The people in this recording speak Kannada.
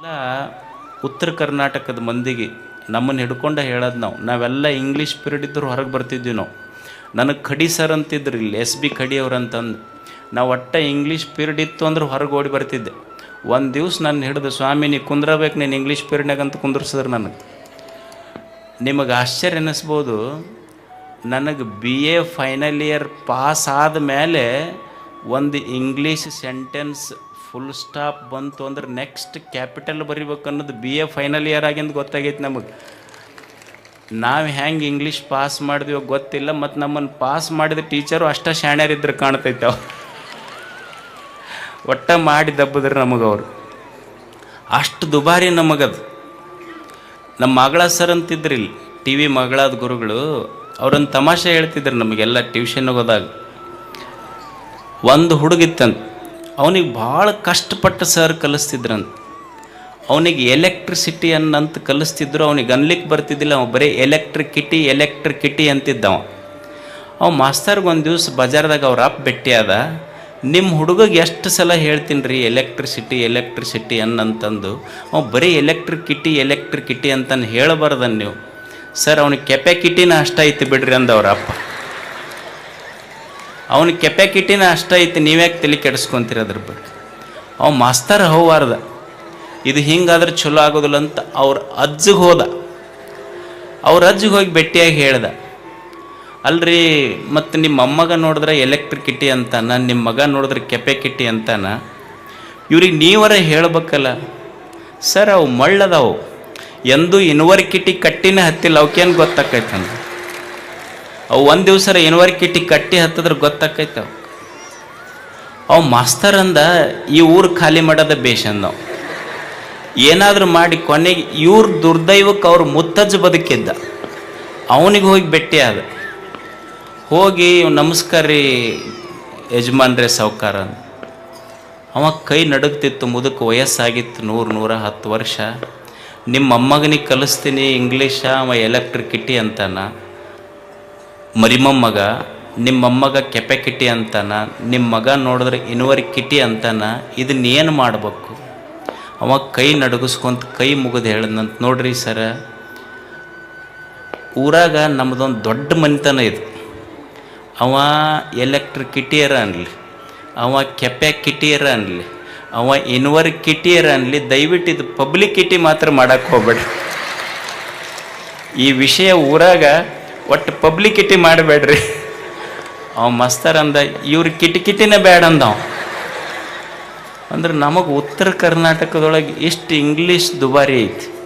ಎಲ್ಲ ಉತ್ತರ ಕರ್ನಾಟಕದ ಮಂದಿಗೆ ನಮ್ಮನ್ನು ಹಿಡ್ಕೊಂಡ ಹೇಳೋದು ನಾವು. ನಾವೆಲ್ಲ ಇಂಗ್ಲೀಷ್ ಪಿರಿಯಡ್ ಇದ್ದರೂ ಹೊರಗೆ ಬರ್ತಿದ್ವಿ ನಾವು. ನನಗೆ ಖಡಿ ಸರ್ ಅಂತಿದ್ರು ಇಲ್ಲಿ ಎಸ್ ಬಿ ಖಡಿ ಅವ್ರು ಅಂತಂದು. ನಾವು ಒಟ್ಟು ಇಂಗ್ಲೀಷ್ ಪಿರಿಯಡ್ ಇತ್ತು ಅಂದ್ರೆ ಹೊರಗೆ ಓಡಿ ಬರ್ತಿದ್ದೆ. ಒಂದು ದಿವ್ಸ ನಾನು ಹಿಡಿದು, ಸ್ವಾಮಿ, ನೀ ಕುಂದ್ರಬೇಕು, ನೀನು ಇಂಗ್ಲೀಷ್ ಪೀರಿಯಡ್ನಾಗ ಅಂತ ಕುಂದ್ರಸಿದ್ರು ನನಗೆ. ನಿಮಗೆ ಆಶ್ಚರ್ಯ ಅನ್ನಿಸ್ಬೋದು ನನಗೆ B A final year pass ಆದಮೇಲೆ ಒಂದು ಇಂಗ್ಲೀಷ್ ಸೆಂಟೆನ್ಸ್ ಫುಲ್ ಸ್ಟಾಪ್ ಬಂತು ಅಂದ್ರೆ ನೆಕ್ಸ್ಟ್ ಕ್ಯಾಪಿಟಲ್ ಬರಿಬೇಕು ಅನ್ನೋದು ಬಿ ಎ ಫೈನಲ್ ಇಯರ್ ಆಗಿಂದ ಗೊತ್ತಾಗೈತೆ ನಮಗೆ. ನಾವು ಹೆಂಗೆ ಇಂಗ್ಲೀಷ್ ಪಾಸ್ ಮಾಡಿದ್ವೋ ಗೊತ್ತಿಲ್ಲ, ಮತ್ತು ನಮ್ಮನ್ನು ಪಾಸ್ ಮಾಡಿದ ಟೀಚರು ಅಷ್ಟ ಶಾಣ್ಯರಿದ್ರು ಕಾಣ್ತೈತೆ ಅವ್ರು. ಒಟ್ಟ ಮಾಡಿ ದಬ್ಬದ್ರು ಅವರು. ಅಷ್ಟು ದುಬಾರಿ ನಮಗದು ನಮ್ಮ ಮಗಳ ಸರ್ ಅಂತಿದ್ರು ಇಲ್ಲಿ ಟಿ ವಿ ಮಗಳಾದ ಗುರುಗಳು ಅವ್ರೊಂದು ತಮಾಷೆ ಹೇಳ್ತಿದ್ರು ನಮಗೆಲ್ಲ ಟ್ಯೂಷನ್ಗೆ ಹೋದಾಗ. ಒಂದು ಹುಡುಗಿತ್ತಂತ. ಅವನಿಗೆ ಭಾಳ ಕಷ್ಟಪಟ್ಟು ಸರ್ ಕಲಿಸ್ತಿದ್ರಂತ. ಅವನಿಗೆ ಎಲೆಕ್ಟ್ರಿಸಿಟಿ ಅನ್ನಂತ ಕಲಿಸ್ತಿದ್ರು, ಅವನಿಗೆ ಅನ್ಲಿಕ್ಕೆ ಬರ್ತಿದ್ದಿಲ್ಲ, ಅವ ಬರೀ ಎಲೆಕ್ಟ್ರಿಕಿಟಿ ಎಲೆಕ್ಟ್ರಿಕಿಟಿ ಅಂತಿದ್ದವ. ಅವ ಮಾಸ್ತರ್ಗೆ ಒಂದು ದಿವ್ಸ ಬಜಾರ್ದಾಗ ಅವ್ರ ಅಪ್ಪ ಭೇಟಿಯಾದ ನಿಮ್ಮ ಹುಡುಗಗೆ ಎಷ್ಟು ಸಲ ಹೇಳ್ತೀನಿ ರೀ ಎಲೆಕ್ಟ್ರಿಸಿಟಿ ಎಲೆಕ್ಟ್ರಿಸಿಟಿ ಅನ್ನಂತಂದು? ಅವ ಬರೀ ಎಲೆಕ್ಟ್ರಿಕಿಟಿ ಎಲೆಕ್ಟ್ರಿಕಿಟಿ ಅಂತಂದು ಹೇಳಬಾರ್ದನ್ ನೀವು. ಸರ್, ಅವನಿಗೆ ಕೆಪ್ಯಾಕಿಟಿನ ಅಷ್ಟ ಐತಿ ಬಿಡ್ರಿ ಅಂದ ಅವ್ರ ಅಪ್ಪ. ಅವನಿಗೆ ಕೆಪ್ಯಾಕಿಟಿನ ಅಷ್ಟ ಐತಿ ನೀವ್ಯಾಕೆ ತಲೆ ಕೆಡಿಸ್ಕೊಂತೀರಿ ಅದ್ರ ಬಗ್ಗೆ? ಅವ ಮಾಸ್ತರ್ ಹೋಗಬಾರ್ದ ಇದು ಹಿಂಗಾದ್ರೆ ಚಲೋ ಆಗೋದಿಲ್ಲ ಅಂತ ಅವ್ರ ಅಜ್ಜಿಗೆ ಹೋದ. ಅವ್ರ ಅಜ್ಜಿಗೆ ಹೋಗಿ ಭೇಟಿಯಾಗಿ ಹೇಳ್ದ. ಅಲ್ರಿ, ಮತ್ತು ನಿಮ್ಮ ಅಮ್ಮಗ ನೋಡಿದ್ರೆ ಎಲೆಕ್ಟ್ರಿಕಿಟಿ ಅಂತಾನ ನಿಮ್ಮ ಮಗ ನೋಡಿದ್ರೆ ಕೆಪ್ಯಾಕಿಟಿ ಅಂತಾನ, ಇವ್ರಿಗೆ ನೀವರ ಹೇಳ್ಬೇಕಲ್ಲ. ಸರ್, ಅವು ಮಳ್ಳದವು. ಎಂದೂ ಇನ್ವರ್ಕಿಟಿ ಕಟ್ಟಿನ ಹತ್ತಿಲ್ಲ ಅವಕ್ಕೇನು ಗೊತ್ತಾಕೈತಂದ ಅವು ಒಂದು ದಿವ್ಸ ಕಿಟ್ಟಿ ಕಟ್ಟಿ ಹತ್ತಿದ್ರೆ ಗೊತ್ತಾಕೈತೆ ಅವು ಅವು ಮಾಸ್ತರ್ ಅಂದ, ಈ ಊರು ಖಾಲಿ ಮಾಡೋದ ಬೇಷ್ ಅಂದವು. ಏನಾದರೂ ಮಾಡಿ ಕೊನೆಗೆ ಇವ್ರ ದುರ್ದೈವಕ್ಕೆ ಅವ್ರು ಮುತ್ತಜ್ಜ ಬದುಕಿದ್ದ. ಅವನಿಗೆ ಹೋಗಿ ಭೇಟಿ ಆದ. ಹೋಗಿ ನಮಸ್ಕಾರ ರೀ ಯಜಮಾನ್ರೇ ಸಾವ್ಕಾರ. ಅವ ಕೈ ನಡುಗ್ತಿತ್ತು, ಮುದುಕ ವಯಸ್ಸಾಗಿತ್ತು ನೂರು ನೂರ ಹತ್ತು ವರ್ಷ. ನಿಮ್ಮ ಅಮ್ಮಗನಿಗೆ ಕಲಿಸ್ತೀನಿ ಇಂಗ್ಲೀಷ ಅವ ಎಲೆಕ್ಟ್ರಿಕಿಟಿ ಅಂತಾನ. ಮರಿಮೊಮ್ಮಗ, ನಿಮ್ಮಮ್ಮಗ ಕೆಪೆ ಕಿಟಿ ಅಂತಾನ ನಿಮ್ಮ ಮಗ ನೋಡಿದ್ರೆ ಇನ್ವರ್ಕಿಟಿ ಅಂತಾನ ಇದನ್ನೇನು ಮಾಡಬೇಕು. ಅವ ಕೈ ನಡುಗಿಸ್ಕೊಂತ ಕೈ ಮುಗಿದು ಹೇಳಿದಂತ ನೋಡ್ರಿ ಸರ. ಊರಾಗ ನಮ್ಮದೊಂದು ದೊಡ್ಡ ಮನೆತನ ಇದು. ಅವ ಎಲೆಕ್ಟ್ರಿಕ್ ಕಿಟಿಯರ ಅನ್ಲಿ, ಅವ ಕೆಪೆ ಕೆಪ್ಯಾಕಿಟಿಯರ ಅನ್ಲಿ, ಅವ ಇನ್ವರ್ ಕಿಟಿಯರ ಅನ್ಲಿ, ದಯವಿಟ್ಟು ಇದು ಪಬ್ಲಿಕ್ ಕಿಟಿ ಮಾತ್ರ ಮಾಡಕ್ಕೆ ಹೋಗ್ಬೇಡ್ರಿ. ಈ ವಿಷಯ ಊರಾಗ ಒಟ್ಟು ಪಬ್ಲಿಕಿಟಿ ಮಾಡಬೇಡ್ರಿ. ಅವ ಮಸ್ತರ್ ಅಂದ, ಇವ್ರ ಕಿಟಕಿಟಿನೇ ಬೇಡ ಅಂದ ಅಂದ್ರೆ ನಮಗೆ ಉತ್ತರ ಕರ್ನಾಟಕದೊಳಗೆ ಇಷ್ಟು ಇಂಗ್ಲೀಷ್ ದುಬಾರಿ ಐತಿ.